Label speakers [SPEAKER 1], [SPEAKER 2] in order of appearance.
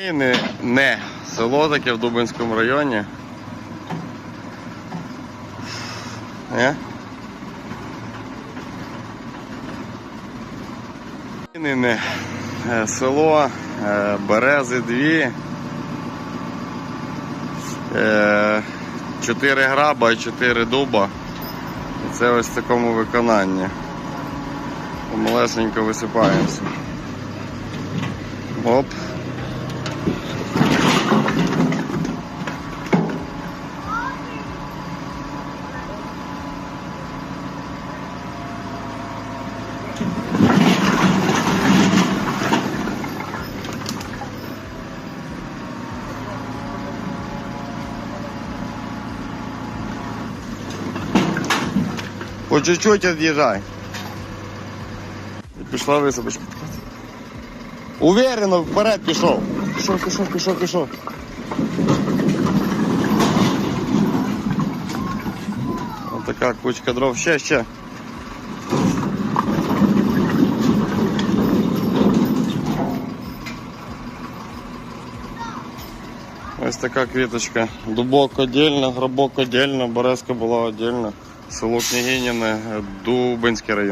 [SPEAKER 1] Не, не село таке в Дубинському районі. Не? Не, не. Е, Село е, Берези 2. Е, 4 граба і 4 дуба. Це ось в такому виконанні. Помалесенько висипаємося. Оп. По чуть-чуть від'їжджай. І пішла висадочка. Уверенно вперед пішов. Пішов, пішов, пішов, пішов. Ось така кучка дров. Ще, ще. Ось така квіточка. Дубок отдельно, гробок отдельно, березка була отдельно. Село Княгиніне, Дубинський район.